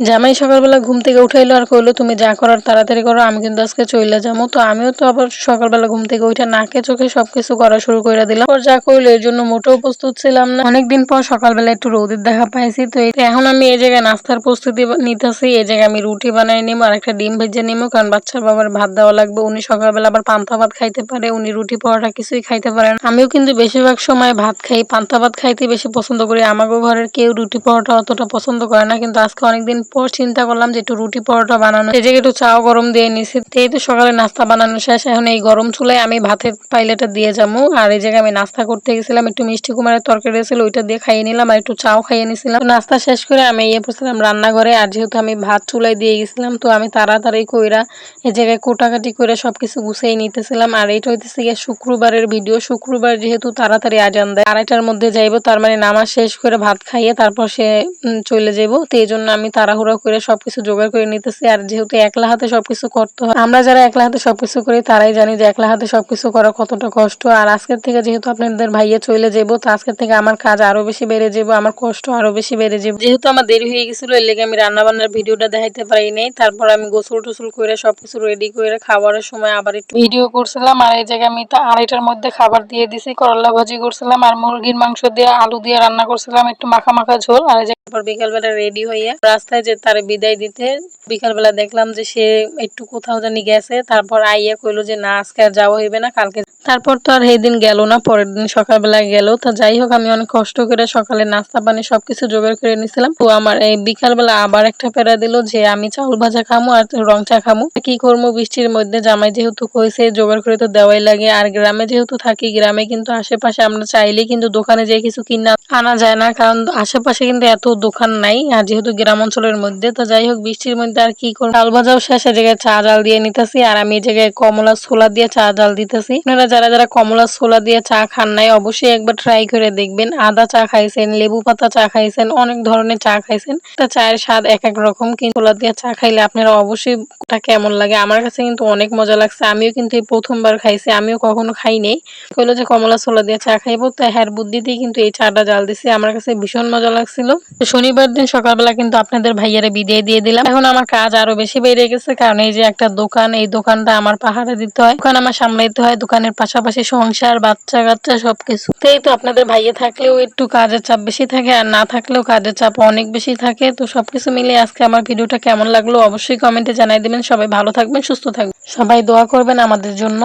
জামাই সকালবেলা ঘুম থেকে উঠাইলো আর কইলো, তুমি যা করার তাড়াতাড়ি করো, আমি কিন্তু আজকে চলে যাব। তো আমিও তো আবার সকালবেলা ঘুম থেকে উঠে নাকে চোখে সবকিছু করা শুরু করে দিলাম। ওর যা কইলো, এর জন্য মোটেও প্রস্তুত ছিলাম না। অনেকদিন পর সকালবেলা একটু রোদের দেখা পাইছি, তো এখন আমি এই জায়গায় নাস্তার প্রস্তুতি নিতেছি। এই জায়গায় আমি রুটি বানাই নিবো আর একটা ডিম ভেজে নিবো কারণ বাচ্চার বাবার ভাত দেওয়া লাগবে। উনি সকালবেলা আবার পান্তা ভাত খাইতে পারে, উনি রুটি পরোটা কিছুই খাইতে পারে না। আমিও কিন্তু বেশিরভাগ সময় ভাত খাই, পান্তা ভাত খাইতে বেশি পছন্দ করি। আমাগো ঘরের কেউ রুটি পরোটা অতটা পছন্দ করে না, কিন্তু আজকে অনেকদিন পর চিন্তা করলাম যে একটু রুটি পরোটা বানানো জায়গায় একটু চাও গরম দিয়ে নিছি। এই তো সকালে নাস্তা বানানো শেষ, এখন এই গরম চুলায় আমি ভাতের পাইলেটা দিয়ে যাব। আর এই জায়গায় আমি নাস্তা করতে গেছিলাম, একটু মিষ্টি কুমারের তরকারি ছিল, ওইটা দিয়ে খাইয়ে নিলাম, আর একটু চাও খাইয়ে নিছিলাম। নাস্তা শেষ করে আমি ইয়ে পড়ছিলাম রান্নাঘরে, আর যেহেতু আমি ভাত চুলায় দিয়ে গেছিলাম, তো আমি তাড়াতাড়ি কইরা এই জায়গায় কোটাকাটি করে সবকিছু গুছিয়ে নিতেছিলাম। আর এইটা হইতেছে গিয়ে শুক্রবারের ভিডিও, শুক্রবার যেহেতু তাড়াতাড়ি আজান দেয়, আড়াইটার মধ্যে যাইবো, তার মানে নামাজ শেষ করে ভাত খাইয়ে তারপর সে চলে যাব তো এই জন্য আমি তাড়াহুড়া করে সবকিছু জোগাড় করে নিতেছি। আর যেহেতু একলা হাতে সবকিছু করতে হয়, আমরা যারা একলা হাতে সবকিছু করি, তারাই জানি যে একলা হাতে সবকিছু করা কতটা কষ্ট। আর আজকের থেকে যেহেতু আপনাদের ভাইয়া চলে যাব তো আজকের থেকে আমার কাজ আরও বেশি বেড়ে যাব আমার কষ্ট আরও বেশি বেড়ে যাবে যেহেতু আমার দেরি হয়ে গেছিল, এর লেগে আমি রান্না বান্নার ভিডিওটা দেখাইতে পারি নাই। তারপর আমি গোসল টোসল করে সবকিছু রেডি করে খাবারের সময় আবার একটু ভিডিও করছিলাম। আর এই জায়গায় আমি তো আড়াইটার মধ্যে খাবার দিয়ে দিছি, করলা ভাজি করছিলাম, আর মুরগির মাংস দিয়ে আলু দিয়ে রান্না করছিলাম, একটু মাখা মাখা ঝোল। আর এই যে তারপর বিকালবেলা রেডি হইয়া রাস্তায় যে তার বিদায় দিতে, বিকালবেলা দেখলাম যে সে একটু কোথাও জানি গেছে, তারপর আইয়া কইলো যে, না, আজকে আর যাওয়া হইবে না, কালকে তারপর তো আর সেই দিন গেল না, পরের দিন সকালবেলা গেল। তো যাই হোক, আমি অনেক কষ্ট করে সকালে নাস্তা পানি সবকিছু জোগাড় করে নিছিলাম তো আমার এই বিকালবেলা আবার একটা প্যারা দিল যে, আমি চাউল ভাজা খামু আর রং চা খামু। কি করব বৃষ্টির মধ্যে জামাই যেহেতু কইছে, জোগাড় করে তো দেওয়াই লাগে। আর গ্রামে যেহেতু থাকি, গ্রামে কিন্তু আশেপাশে আমরা চাইলেই কিন্তু দোকানে যেয়ে কিছু কিনা, আনা যায় না। কারণ আশেপাশে কিন্তু এত দোকান নাই, আর যেহেতু গ্রাম অঞ্চলের মধ্যে, তো যাই হোক, বৃষ্টির মধ্যে আর কি করব? চাল ভাজাও শেষে জায়গায় চা জাল দিয়ে নিতেছি। আর আমি এই জায়গায় কমলা ছোলা দিয়ে চা জাল দিতেছি। আপনারা যারা যারা কমলা ছোলা দিয়ে চা খান নাই, অবশ্যই একবার ট্রাই করে দেখবেন। আদা চা খাইছেন, লেবু পাতা চা খাইছেন, অনেক ধরনের চা খাইছেন। তা চায়ের স্বাদ এক এক রকম, কিন্তু ছোলা দিয়ে চা খাইলে আপনারা অবশ্যই ওটা কেমন লাগে? আমার কাছে কিন্তু অনেক মজা লাগছে। আমিও কিন্তু এই প্রথমবার খাইছি, আমিও কখনো খাই নাই। কইলো যে কমলা ছোলা দিয়ে চা খাইবো, তো হ্যার বুদ্ধিতেই কিন্তু এই চাটা জাল দিছি। আমার কাছে ভীষণ মজা লাগছিল। শনিবার দিন সকালবেলা কিন্তু আপনাদের ভাইয়ারে বিদায় দিয়ে দিলাম। এখন আমার কাজ আরও বেশি বেড়ে গেছে, কারণ এই যে একটা দোকান, এই দোকানটা আমার পাহাড়ে দিতে হয়, দোকান আমার সামলাইতে হয়, দোকানের পাশাপাশি সংসার বাচ্চা কাচ্চা সবকিছু তো এই তো আপনাদের ভাইয়ে থাকলেও একটু কাজের চাপ বেশি থাকে আর না থাকলেও কাজের চাপ অনেক বেশি থাকে। তো সবকিছু মিলে আজকে আমার ভিডিওটা কেমন লাগল অবশ্যই কমেন্টে জানাই দেবেন। সবাই ভালো থাকবেন, সুস্থ থাকবেন। সবাই দোয়া করবেন আমাদের জন্য।